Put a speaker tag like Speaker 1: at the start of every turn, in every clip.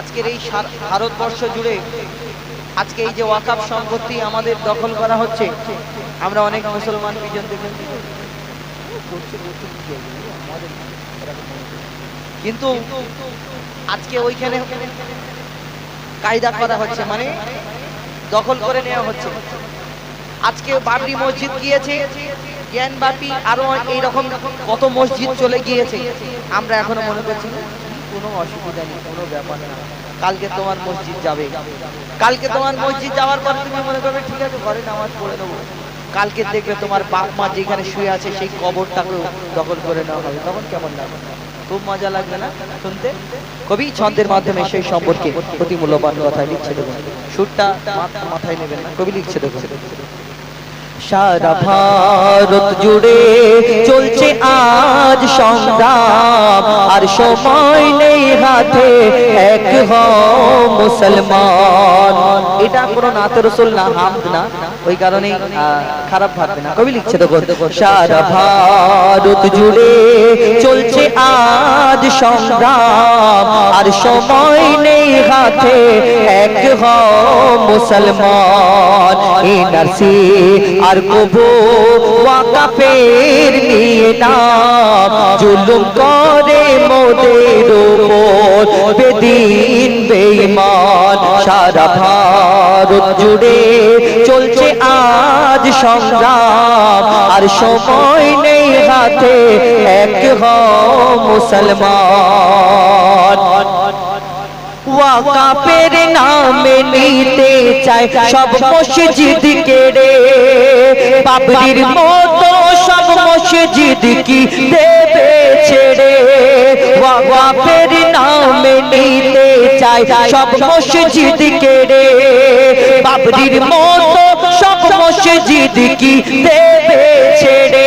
Speaker 1: আজকের এই ভারতবর্ষ জুড়ে আজকে এই যে ওয়াকাফ সম্পত্তি আমাদের দখল করা হচ্ছে, আমরা অনেক মুসলমান বিজন দেখেছি। কিন্তু আজকে ওইখানে কায়দা করা হচ্ছে মানে দখল করে নেওয়া হচ্ছে। আজকে বাবরি মসজিদ গিয়েছে, জ্ঞানবাপী আরও এইরকম কত মসজিদ চলে গিয়েছে, আমরা এখনও মনে করছি কোনো অসুবিধা নেই, কোনো ব্যাপার না কালকে তোমার মসজিদ যাবে। কালকে তোমার মসজিদ যাওয়ার পর তুমি মনে করবে, ঠিক আছে, ঘরে নামাজ পড়ে নেব। কালকে দেখবে তোমার বাপ মা যেখানে শুয়ে আছে, সেই কবরটাকেও দখল করে নেওয়া হবে। তখন কেমন লাগবে? খুব মজা লাগবে না শুনতে? কবি ছন্দের মাধ্যমে সেই সম্পর্কে অতি মূল্যবান কথা লিখছে দেখুন। সুরটা মাথায় নেবেন কবি লিখছে দেখুন। সারা ভারত জুড়ে চলছে আজ সংগ্রাম। আর সময় নেই হাতে এক হও মুসলমান। এটা কোনো নাতে রসুল না হামদ না। ওই কারণেই আহ, খারাপ ভাববে না। কবি লিখছে তো সারা ভারত জুড়ে চলছে আজ সংগ্রাম, আর সময় নেই হাতে, এক হও মুসলমান। এনআরসি আর কবু ওয়াকাফের নিয়ে নাম। জুলুম করে মোদের উপর, বেদিন বেঈমান। সারা ভারত জুড়ে চলছে আজ সংগ্রাম, আর সময় নেই হাতে, এক হও মুসলমান। ওয়াকাপের নামে নিতে চায় সব মসজিদ কেড়ে বাবরির মতো সব মসজিদ কি দেবে ছেড়ে? ওয়াকাপের নামে নিতে চায় সব মসজিদ কেড়ে বাবরির মতো মসজিদ কি দেবে ছেড়ে?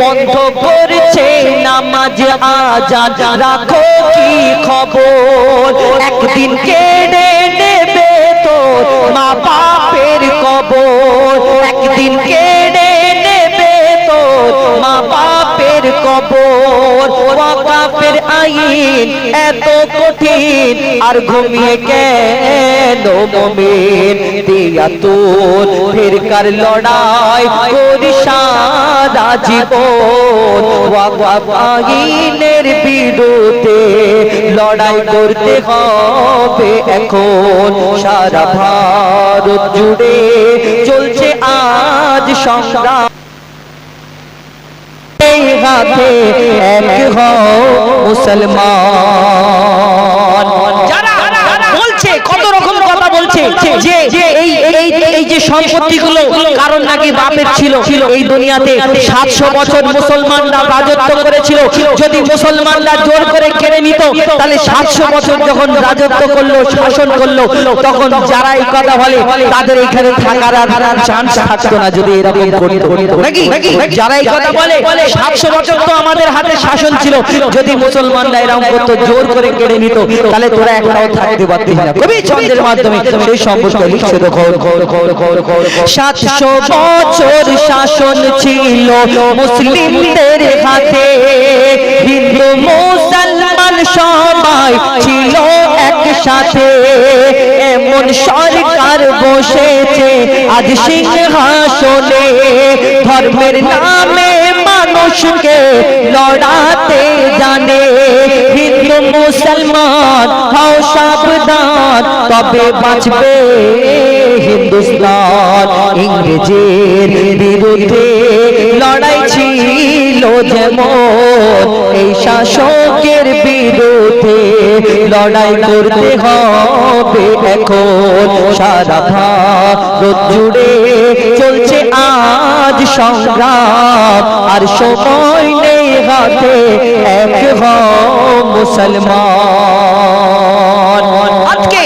Speaker 1: বন্ধ করছে নামাজ আজান, রাখো কি খবর? একদিন কেড়ে নেবে তো মা বাপের কবর। একদিন কেড়ে নেবে তো মা বাপের কবর। ওয়াকাফের আইন এত কঠিন আর ঘুমিয়ে কেন মমিন? দিয়া তোর ফেরকার লড়াই করি সারা জীবন। ওয়াকাফ আইনের বিরুদ্ধে লড়াই করতে হবে এখন। সারা ভারত জুড়ে চলছে আজ সংগ্রাম। হাতে এক হও মুসলমান
Speaker 2: যারা বলছে কত রকম কথা বলছে যে যে এই এই এই যে সম্পত্তিগুলো নাকি বাপের ছিল? এই দুনিয়াতে সাতশো বছর মুসলমানরা রাজত্ব করেছিল। যদি মুসলমানরা জোর করে কেড়ে নিত, তাহলে সাতশো বছর যখন রাজত্ব করল, শাসন করল, তখন যারা এই কথা বলে, তাদের এখানে থাকার চান্স থাকতো না যদি এরকম করতো। নাকি? যারা এই কথা বলে, সাতশো বছর তো আমাদের হাতে শাসন ছিল। যদি মুসলমানরা এরকম করতো, জোর করে কেড়ে নিত, তাহলে তোরা একটাও থাকতে পারতিস না। কবি ছন্দের মাধ্যমে সেই সম্পর্কে লিখছে দেখো। সাতশো বছর শাসন ছিল, মুসলিমদের হাতে হিন্দু, মুসলমান সবাই ছিল একসাথে। এমন সরকার বসেছে আজ সিংহাসনে, ধর্মের নামে মানুষকে লড়াতে জানে। হিন্দু, মুসলমান, হও সাবধান, তবে বাঁচবে। হিন্দুস্তান ইংরেজের বিরুদ্ধে লড়াই ছিল যেমন এই শাসকের বিরুদ্ধে লড়াই করতে হবে। এখন সারা ভারত জুড়ে চলছে আজ সংগ্রাম, আর সময় নেই হাতে এক হ মুসলমান। আজকে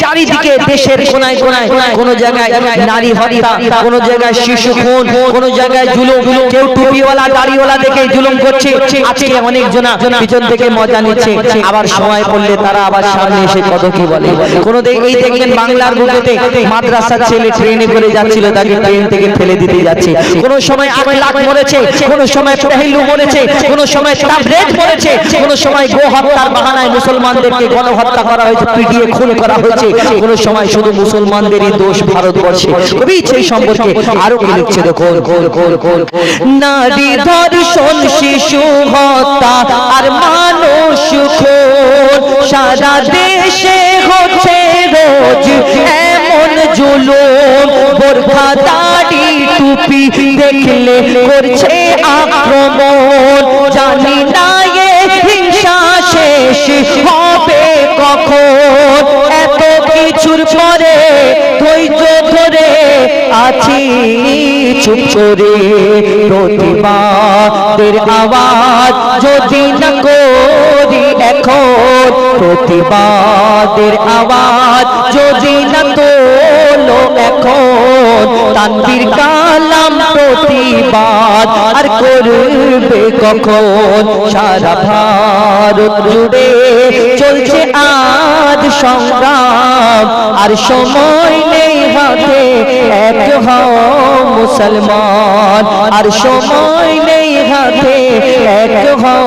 Speaker 2: চারিদিকে দেশের কোনায় কোনায় কোন জায়গায় নারী হত্যা কোন জায়গায় শিশু খুন কোন জায়গায় জুলুম কেউ টুপিওয়ালা দাড়িওয়ালা দেখে জুলুম করছে। আজকে অনেক জনা পিছন থেকে মজা নিচ্ছে। আবার সময় পড়লে তারা আবার সামনে এসে কত কি বলে। কোন এই দেখবেন বাংলার বুকেতে মাদ্রাসার ছেলে ট্রেনে করে যাচ্ছিল তাকে ট্রেন থেকে ফেলে দিতে যাচ্ছে। কোন সময় আখলাক মরেছে কোন সময় পেহেলু মরেছে কোন সময় তাবরেজ মরেছে কোন সময় গো হত্যার বাহানায় মুসলমানদেরকে গণহত্যা করা হয়েছে পিটিয়ে খুন করা হয়েছে। কোন সময় শুধু মুসলমানদেরই দোষ ভারতবর্ষে। কবি, সেই সম্পর্কে আরও কি লিখছে দেখুন? নারী ধর্ষণ, শিশু হত্যা আর মানুষ খুন। সারা দেশে হচ্ছে রোজ এমন জুলুম। বোরখা, দাড়ি, টুপি দেখলে করছে আক্রমণ। জানি না এ হিংসা শেষ কখন এত কিছুর পরে ধৈর্য ধরে আছি? চুপ প্রতিবাদের আওয়াজ যদি না করি এখন? প্রতিবাদের আওয়াজ যদি না তোলো এখন? তান্তির কালাম প্রতিবাদ আর করবে কখন? সারা ভারত জুড়ে চলছে আজ সংগ্রাম। আর সময় নেই হাতে, এক হও মুসলমান। আর সময় নেই হাতে, এক হও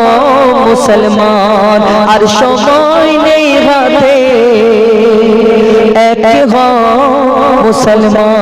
Speaker 2: মুসলমান। আর সময় নেই হাতে। এক হও মুসলমান।